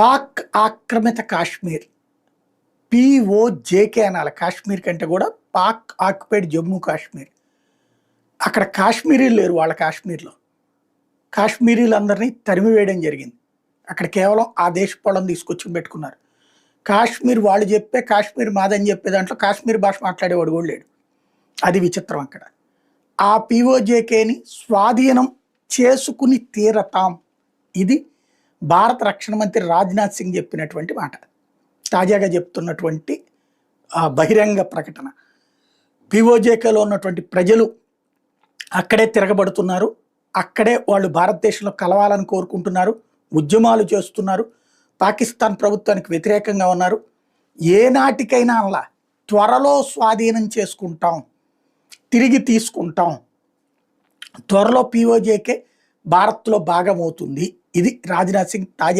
పాక్ ఆక్రమిత కాశ్మీర్ పిఓజేకే అనాలి. కాశ్మీర్ కంటే కూడా పాక్ ఆక్యుపైడ్ జమ్మూ కాశ్మీర్. అక్కడ కాశ్మీరీలు లేరు వాళ్ళ కాశ్మీర్లో. కాశ్మీరీలందరినీ తరిమివేయడం జరిగింది. అక్కడ కేవలం ఆ దేశ పొలం తీసుకొచ్చి పెట్టుకున్నారు. కాశ్మీర్ వాళ్ళు చెప్పే కాశ్మీర్ మాదని చెప్పే దాంట్లో కాశ్మీర్ భాష మాట్లాడేవాడు కూడా లేడు. అది విచిత్రం అక్కడ. ఆ పిఓజేకేని స్వాధీనం చేసుకుని తీరతాం. ఇది భారత రక్షణ మంత్రి రాజ్నాథ్ సింగ్ చెప్పినటువంటి మాట. తాజాగా చెప్తున్నటువంటి బహిరంగ ప్రకటన. పిఓజేకేలో ఉన్నటువంటి ప్రజలు అక్కడే తిరగబడుతున్నారు. అక్కడే వాళ్ళు భారతదేశంలో కలవాలని కోరుకుంటున్నారు. ఉద్యమాలు చేస్తున్నారు. పాకిస్తాన్ ప్రభుత్వానికి వ్యతిరేకంగా ఉన్నారు. ఏనాటికైనా అలా త్వరలో స్వాధీనం చేసుకుంటాం. తిరిగి తీసుకుంటాం. త్వరలో పీఓజేకే భారత్లో భాగమవుతుంది. ఇది రాజ్నాథ్ సింగ్ తాజా